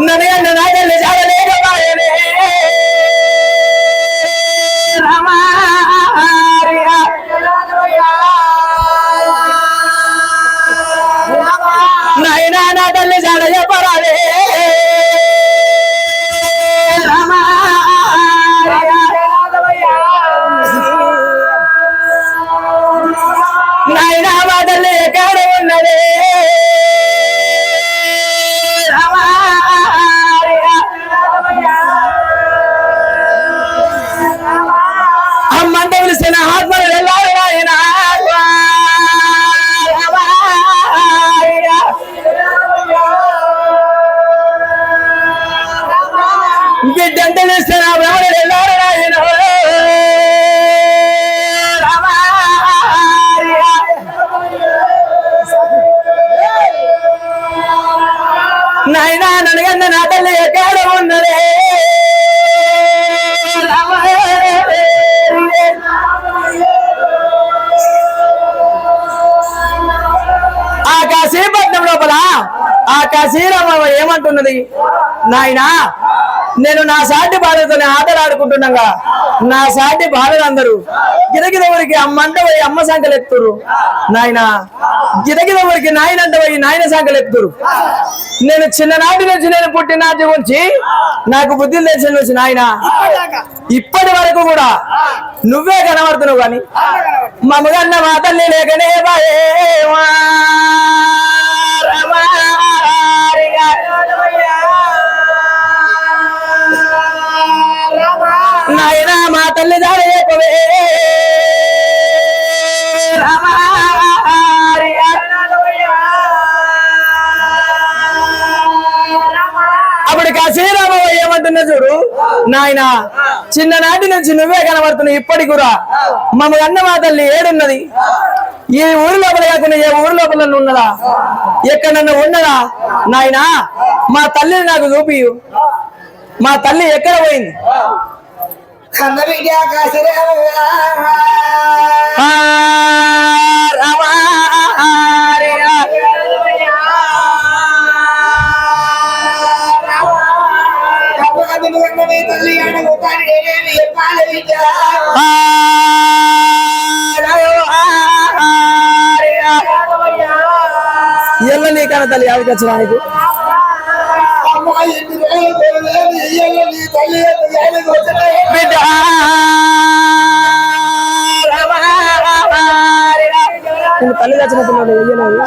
నన్ను నాగల్ని చాలలేకపోయానే రమారియా నాయనా నా తల్లి తెలిసిన పిలిచిన ఆత్మలు వెళ్ళాలి బిడ్డంటే పిలిచిన బ్రాహ్మణులు వెళ్ళాలి నాయన నాయనా నన్ను నా తల్లి ఎక్కడ ఉన్నదే? ఆ కాశీరామ ఏమంటున్నది? నాయనా నేను నా సాటి బాధతోనే ఆటలు ఆడుకుంటున్నాగా నా సాటి బాధలందరూ గిరగిరవరికి అమ్మంట పోయి అమ్మ సంఖ్యలు ఎత్తురు నాయన గిరగిరవరికి నాయనంట పోయి నాయన సంఖ్యలు ఎత్తురు నేను చిన్ననాటి నుంచి నేను పుట్టిన నాటి గురించి నాకు బుద్ధి తెలిసిన నుంచి నాయన ఇప్పటి వరకు కూడా నువ్వే కనబడుతున్నావు కానీ మమ్మగన్న మా తల్లి లేకనే భయేవా. నాయన చిన్ననాటి నుంచి నువ్వే కనబడుతున్నావు ఇప్పటికి కూడా. మమ్మ అన్న మా తల్లి ఏడున్నది. ఈ ఊరి లోపల కాకుండా ఏ ఊరి లోపల ఉన్నదా? ఎక్కడన్నా ఉన్నదా? నాయన మా తల్లిని నాకు చూపి మా తల్లి ఎక్కడ పోయింది? కన్న రోజులు తెలియదు, ఇయ్యాల నీ తల్లి ఎంత జాలిగా వచ్చినాయి. తల్లి తెచ్చిన వెయ్యలేదు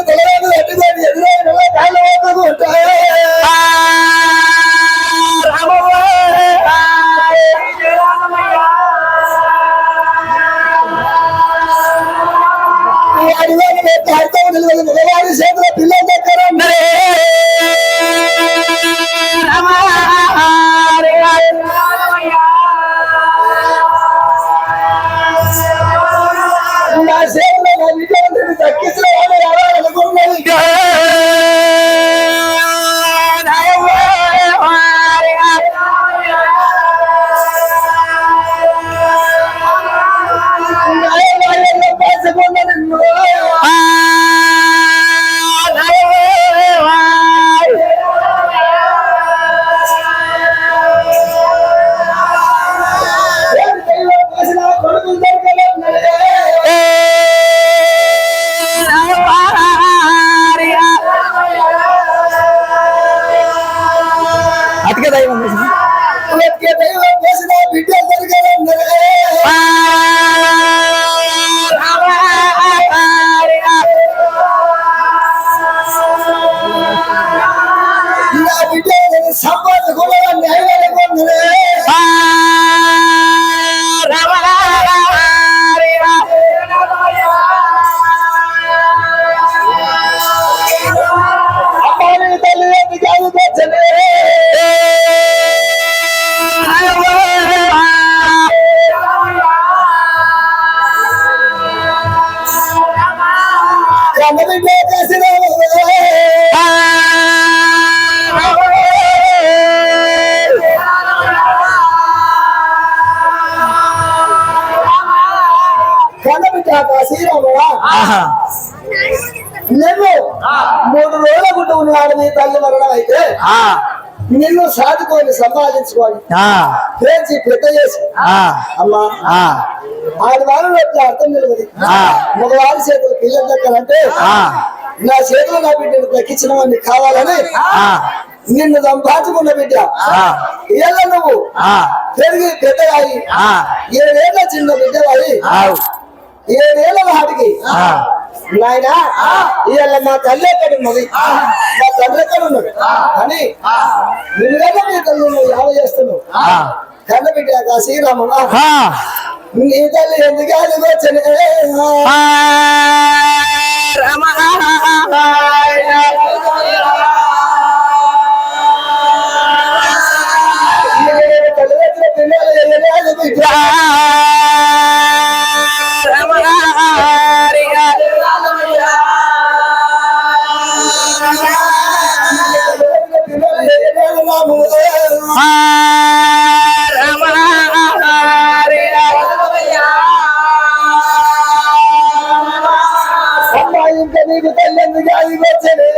అమ్మా నేను కలగను ఎత్తుకొని ఎదురైన కాళ్ళ వద్దకు ఉంటాయి. అతిక దైవం వెతికే దైవం ఆహా. నిన్ను మూడు రోజుల గుట్ట ఉన్నాడు నీ తల్లి మరణం అయితే నిన్ను సాదుకొని సంపాదించుకొని ఆ. పేర్చి పెద్ద చేసి. అమ్మా. ఆ. ఆది వారం యొక్క అర్థం ఆ. మగవారి చేతులు పిల్లల ఆ. నా చేతులు నా బిడ్డను దక్కించిన వాడిని కావాలని నిన్ను సంపాదించుకున్న బిడ్డ. ఏళ్ళ నువ్వు పెరిగి పెద్దగాయి ఆ. ఏడేళ్ళ చిన్న బిడ్డవాయి. ఆవు ఏడేళ్ళ వాడికి. నాయన ఇవాళ మా తల్లి ఎక్కడ ఉన్నది? మా తండ్రి ఎక్కడ ఉన్నాడు అని నిన్ను నీ తల్లి నువ్వు యావ చేస్తున్నావు. కన్న బిడ్డ శ్రీరాముడు. నీ తల్లి ఎందుకు అది వచ్చనే అది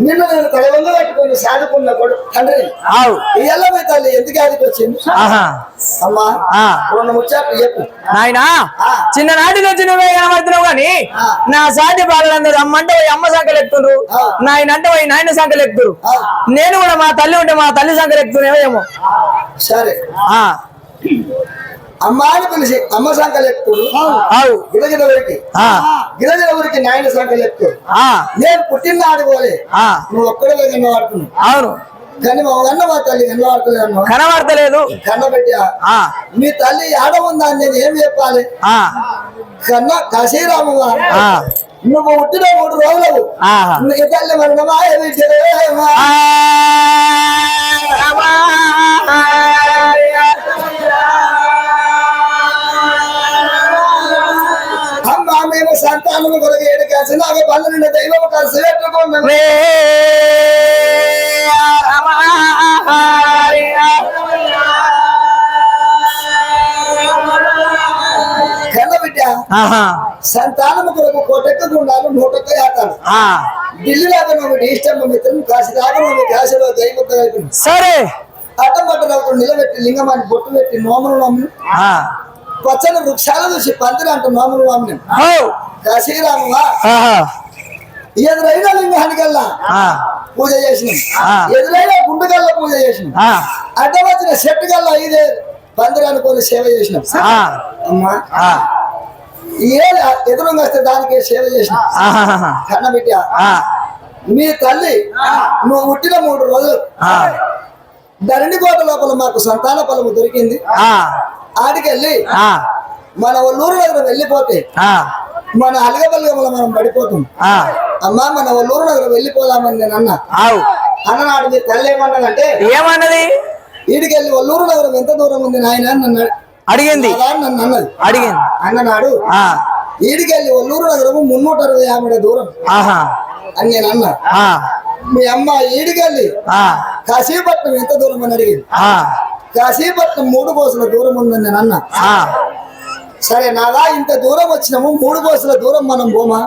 నిన్ను నేను తలవంద పెట్టుకుని సాదుకున్న కొడు తండ్రి ఎల్లమ్మ తల్లి ఎందుకు ఆదికి వచ్చింది అమ్మా. రెండు ముచ్చాట్లు చెప్పు నాయనా. చిన్ననాటి నుంచి నువ్వే కనబడుతున్నావు గాని. నా సాటి బాలందరూ అమ్మంటే అమ్మ సంఖ్యలు ఎక్కుతున్నారు. నాయన అంటే పోయి నాయన సంఖ్యలు ఎక్కుతురు. నేను కూడా మా తల్లి ఉంటే మా తల్లి సంఖ్యలు ఎక్కుతున్నాయో ఏమో సరే ఆ. అమ్మ అని పిలిచి అమ్మ సంఖ్యలు ఎక్కుతుడు ఆవు. గిరగిర ఊరికి. గిరగిర ఊరికి నాయన సంఖ్యలు ఎక్కుతుడు ఆ. నేను పుట్టిన ఆడుకోలే ఆ. నువ్వు ఒక్కడే కన్న వాడుతున్నావు అవును. కానీ మా అన్న మా తల్లి కనబడతలేదు కన్న బిడ్డ ఆ. మీ తల్లి ఆడ ఉందా నేను ఏం చెప్పాలి. కన్న కాశీరాము. నువ్వు పుట్టిన మూడు రోజులు. నీ తల్లి మరణమా? సంతానము కొరకు ఎడకాసి నాకు పల్లె దైవం కలిసి పెట్టుకున్నాను కన్నబిడ్డ సంతానము కొరకు కోటెక్క గుండాలు నూటొక్క యాతాలు. ఢిల్లీ లాగా నువ్వు డిస్టర్బ్ మిత్రం కాసి లాగా నువ్వు కాశీలో దైవం సరే. అట్టమట్టలు ఒకరు నిలబెట్టి లింగమాన్ని బొట్టు పెట్టి నోములు నమ్మి పచ్చని వృక్షాలు చూసి పందిరి అంటూ నోములు నమ్మినాం హో కాశీరామా ఆహా. ఎదురైన లింగానికల్లా పూజ చేసినాం. ఎదురైన గుండెకల్లా పూజ చేసినాం అడ్డం వచ్చిన చెట్టు కల్లా ఇదే పందిరి అనుకోని సేవ చేసినాం. అమ్మా. ఏ ఎదురుగా వస్తే దానికే సేవ చేసినాం. కన్నబిడ్డ మీ తల్లి నువ్వు పుట్టిన మూడు రోజులు. ధరణి కోట లోపల మాకు సంతాన ఫలము దొరికింది. ఆ. ఆడికెళ్ళి ఆ. మన ఒల్లూరు నగరం వెళ్ళిపోతే మన అలగబల్గముల మనం పడిపోతాం. ఆ. అమ్మా మన ఒల్లూరు నగరం వెళ్ళిపోదామని నేను అన్నా. అన్ననాడు మీ తల్లి ఏమన్నదంటే ఏమన్నది? ఈడికెళ్ళి ఒల్లూరు నగరం ఎంత దూరం ఉంది నాయన నన్ను అడిగింది. నన్ను అన్నది. అడిగింది. అన్ననాడు ఆ. ఈడికెళ్ళి ఒల్లూరు నగరము మున్నూట అరవై యాభై దూరం. ఆహా. అని నేను అన్నా. మీ అమ్మ ఈడికెళ్ళి ఆ. కాశీపట్నం ఎంత దూరం అని అడిగింది. కాశీపట్నం మూడు కోసుల దూరం ఉందని నేను అన్నా. సరే నాదా ఇంత దూరం వచ్చినాము మూడు కోసుల దూరం మనం పోమా?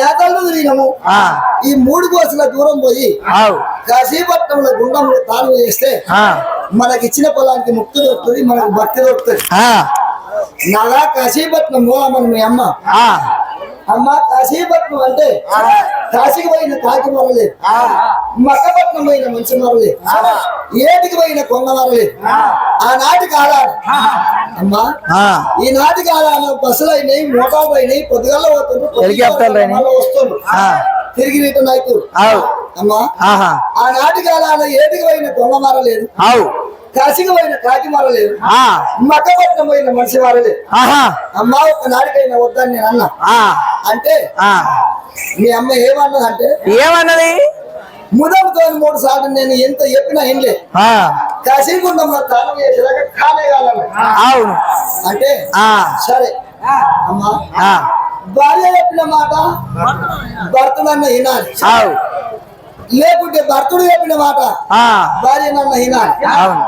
ఏతల్లో తిరిగినాము. ఆ. ఈ మూడు కోసుల దూరం పోయి కాశీపట్నంలో గుండంలో తాను చేస్తే మనకి ఇచ్చిన పొలానికి ముక్తి దొరుకుతుంది మనకు భక్తి దొరుకుతుంది. నాదా కాశీపట్నం పోదామని మీ అమ్మ. ఆ. అమ్మ కాశీపట్నం అంటే కాశీకి పోయిన కాకి మరలేదు మక్కపట్నం పోయిన మంచి మరలేదు ఏటికి పోయిన కొంగ మరలేదు ఆనాటి కాలాలు అమ్మా ఆ. ఈనాటి కాలాలు బస్సులు అయినాయి మోటార్లు అయినాయి పొద్దుగల్ల పోతుండ్రు వస్తుండ్రు. తిరిగి రిటర్న్ అవుతారు అమ్మా ఆనాటి కాలాలు ఏటికి పోయిన కొంగ మరలేదు. కాశీకి పోయిన కాకి మరలేదు. ఆ. మక్కపట్నం పోయిన మనిషి మరలేదు. ఆహా. అమ్మా ఒక్క నాటికైనా వద్దని నేను అన్నా. ఆ. అంటే ఆ. మీ అమ్మ ఏమన్నదంటే ఏమన్నది? ముదంతో మూడు సార్లు నేను ఎంత చెప్పినా ఏంలే ఆ. కాశీగుండంలో తాను చేసేదాకా కానే కాలన్న అవును. అంటే ఆ. సరే. అమ్మా ఆ. భార్య చెప్పిన మాట భర్తనన్న వినాలి. లేకుంటే భర్తుడు చెప్పిన మాట ఆ. భార్య నన్న వినాలి. అవును.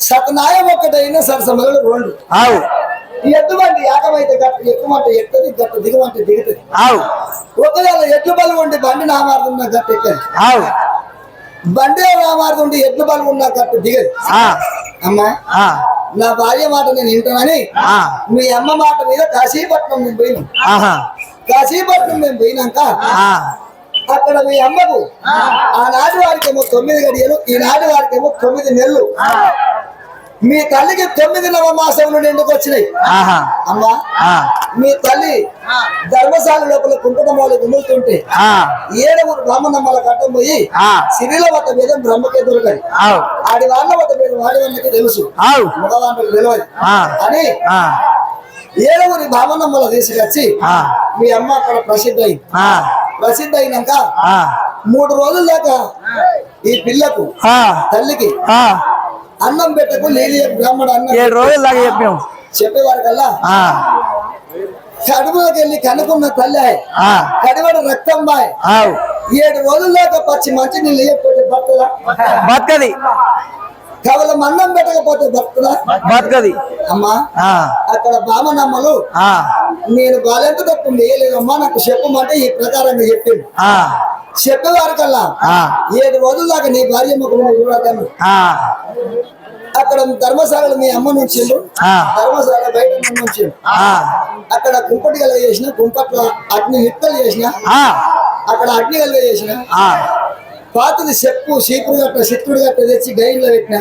సతనాయం ఒక్కటైనా సరసమలు రెండు. ఆవు. ఎద్దు బండి ఏకమైతే గట్ట ఎక్కుమంటే ఎక్కది గట్ట దిగమంటే దిగుతుంది. ఆవు. ఒకవేళ ఎడ్లు బలు ఉండి బండి నామారుతున్న గట్ట ఎక్కది. ఆవు. బండి నామారుతు ఉండి ఎడ్లు బలు ఉన్న గట్ట దిగదు. అమ్మా నా భార్య మాట నేను వింటానని మీ అమ్మ మాట మీద కాశీపట్నం మేము పోయినాం. ఆహా. కాశీపట్నం మేము పోయినాక ఆ. అక్కడ మీ అమ్మకు ఆనాటి వారికేమో తొమ్మిది గడియలు ఈనాటి వారికేమో తొమ్మిది నెలలు. మీ తల్లికి తొమ్మిది నవమాసములు నిండుకు వచ్చినాయి? ఆహా. అమ్మా ఆ. మీ తల్లి ధర్మశాల లోపల కుంకుమలు గుమ్ముతుంటే ఆ. ఏడుగురు బ్రాహ్మణమ్మల కట్టం పోయి ఆ. సిరిల వద్ద మీద బ్రహ్మకే దొరకదు. ఆవు ఆడి వాళ్ళ వద్ద మీద వాడి వాళ్ళకి తెలుసు. మగవాళ్ళకి తెలియదు. ఆ. అని ఆ. ఏడుగురి బ్రాహ్మణమ్మల తీసుకొచ్చి ఆ. మీ అమ్మ అక్కడ ప్రసిద్ధ అయింది ఆ. ప్రసిద్ధ అయినాక ఆ. మూడు రోజుల దాకా ఈ పిల్లకు ఆ. తల్లికి ఆ. అన్నం పెట్టకు లేని బ్రాహ్మణ అన్నం ఏడు రోజుల దాకా చెప్పాం. చెప్పేవారు కల్లా ఆ. కడుపులోకి వెళ్ళి కనుకున్న తల్లి కడివడ రక్తం బాయ్. ఏడు రోజుల దాకా పచ్చి మంచి నీళ్ళు బతకది. కేవలం అన్నం పెట్టకపోతే బతకది? అమ్మా అక్కడ బామనమ్మలు నేను బాలెంత తప్పు వేయలేదమ్మా నాకు చెప్పమంటే ఈ ప్రకారంగా చెప్పింది. చెప్పేవారు కల్లా ఏడు రోజుల దాకా నీ భార్య ముఖం చూడతాను ఆ. అక్కడ ధర్మశాలలో మీ అమ్మ నుంచి ధర్మశాల బయట నుంచి అక్కడ కుంపటి గల చేసిన కుంపట్ల అగ్ని విత్తలు చేసిన అక్కడ అగ్ని గల చేసిన పాతది చెప్పు చీపురు గట్ట చిత్తుడు గట్ట తెచ్చి గైన్లో పెట్టిన.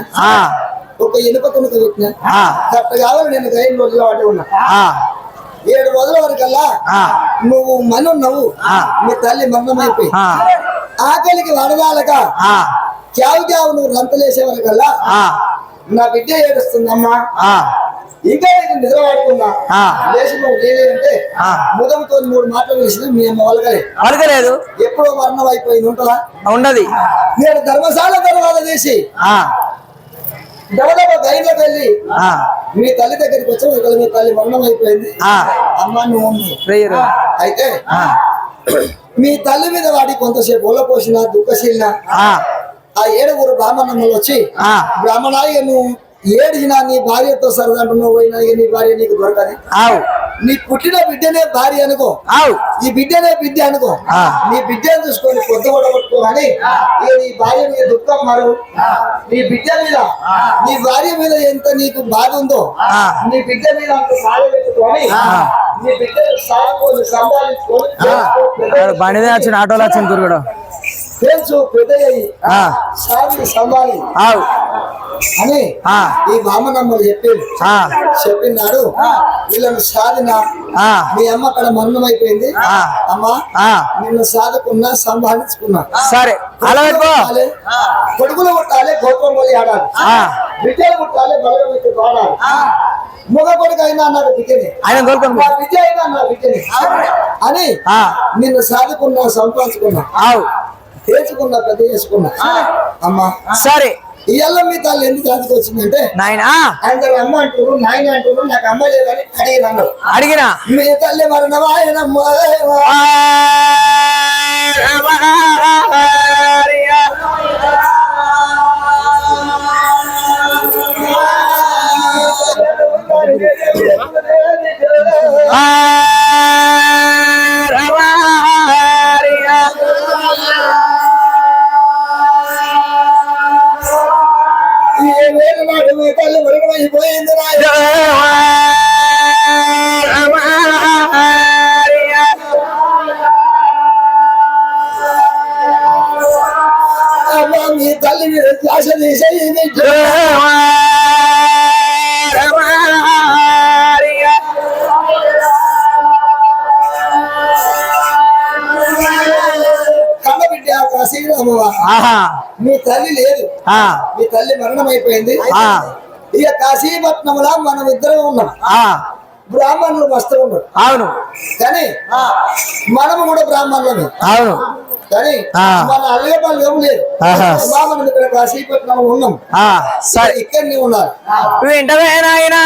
ఒక ఇనుప కొనుక పెట్టిన. ఆ. గట్ట కావాలి నేను గైన్ రోజుల వాటి ఉన్నా. ఏడు రోజుల వరకల్లా నువ్వు మనున్నావు. మీ తల్లి మరణమైపోయి ఆ. ఆకలికి వడదాలక క్యావు క్యావు నువ్వు రంతలేసే వరకల్లా ఆ. నా బిడ్డ ఏడుస్తుందమ్మా. ఇంకా నేను నిద్ర పడుతున్నా ఆ. లేచి నువ్వు లేదంటే ఆ. ముదంతో మూడు మాటలు వేసిన మీ అమ్మ వాళ్ళకలే అడగలేదు. ఎప్పుడో మరణం అయిపోయింది ఉంటుందా? ఉండదు. నేను ధర్మశాల తర్వాత దవదవ గైన్లోకి వెళ్ళి ఆ. మీ తల్లి దగ్గరికి వచ్చి ఒకవేళ మీ తల్లి మరణం అయిపోయింది. ఆ. అమ్మ నువ్వు అయితే ఆ. మీ తల్లి మీద వాడి కొంతసేపు ఒళ్ళ పోసిన దుఃఖశీలిన ఆ. ఆ ఏడుగురు బ్రాహ్మణమ్మలు వచ్చి ఆ. బ్రాహ్మణాయి నువ్వు ఏడిగినా నీ భార్యతో సరదంటున్నావు పోయినా నీ భార్య నీకు దొరకదు ఆవు. నీ పుట్టిన బిడ్డనే భార్య అనుకో. ఆవు. ఈ బిడ్డనే బిడ్డ అనుకో. నీ బిడ్డను చూసుకొని పొద్దు పట్టుకో కానీ నీ భార్య మీద దుఃఖం మరు నీ బిడ్డ మీద నీ భార్య మీద ఎంత నీకు బాధ ఉందో. నీ బిడ్డ మీద అంత పెట్టుకొని నీ బిడ్డ సంపాదించుకొని బండిదే వచ్చిన ఆటోలో వచ్చిన తిరుగుడు తెలుసు పెద్ద ఆ. సాగి ఆవు. అని ఆ. ఈ బామ్మనమ్మలు చెప్పింది ఆ. చెప్పినాడు. వీళ్ళని సాధిన ఆ. మీ అమ్మ అక్కడ మరణం అయిపోయింది. అమ్మా. నిన్ను సాధకున్నా సంభాళించుకున్నా సరే. అలా పెట్టుకో కొట్టాలి, కొడుకులు కొట్టాలి గోత్రం పోయి ఆడాలి. బిడ్డలు కొట్టాలి ఎత్తి ఆడాలి. మగ కొడుకు అయినా నాకు బిడ్డని. ఆయన కోరుకొని నా బిడ్డ అయినా నా బిడ్డని. అని. నిన్ను సాధకున్నా సంపాదించుకున్నా. ఆవు చేసుకున్నా పెద్ద చేసుకున్నా అమ్మా. సరే. ఇవాళ మీ తల్లి ఎందుకు జాతికి వచ్చిందంటే? నాయనా. అందరు అమ్మ అంటారు నాయన అంటారు నాకు అమ్మ లేదని అడిగినాను. అడిగినా? మీ తల్లి మరణమా మీ తల్లి లేదు. మీ తల్లి మరణం అయిపోయింది. ఇక కాశీపట్నంలో మనం ఇద్దరం ఉన్నాం. ఆ, బ్రాహ్మణులు మస్తు ఉన్నారు. అవును. కానీ మనము కూడా బ్రాహ్మణులమే. అవును. కానీ. మన అల్లే పనులు ఏం లేదు. మనం ఇక్కడ కాశీపట్నం ఉన్నాం. సరే. ఇక్కడనే ఉన్నారు. వింటవేనాయనా